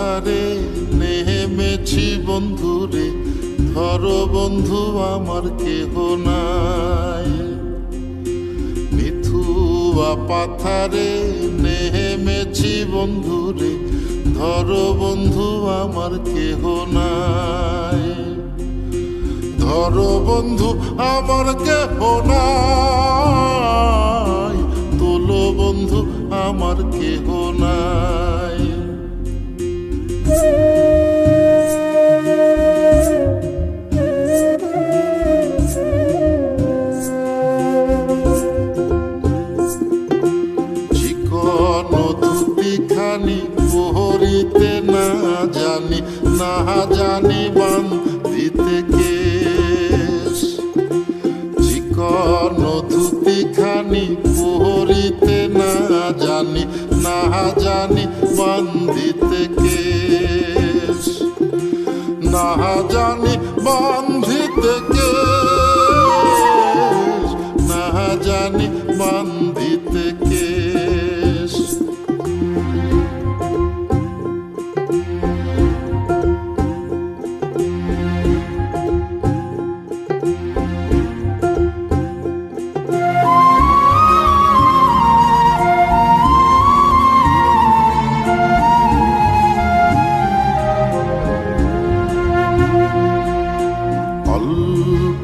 ধারে নেমেছি বন্ধুরে, ধরো বন্ধু আমার কেহ নাই। মিথুয়া পাথারে নেমেছি বন্ধুরে, ধরো বন্ধু আমার কেহ নাই। ধরো বন্ধু আমার কেহ নাই। পহরিতে না জানি না জানি বান দিতে কেশ। চিকন খানি পহরিতে না জানি না জানি বান দিতে কেশ। না জানি বান্ধিতে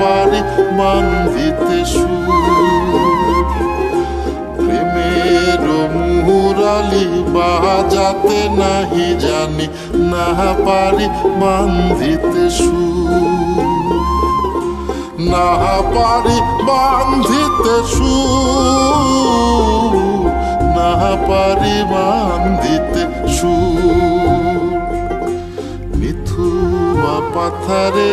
পারি বান্ধিতে সুর। প্রেমের মুরালি বাজাতে নাহি জানি না পারি বান্ধিতে সুর। না পারি বান্ধিতে সুর না পারি বান্ধিতে সুর। মিথুয়া পাথারে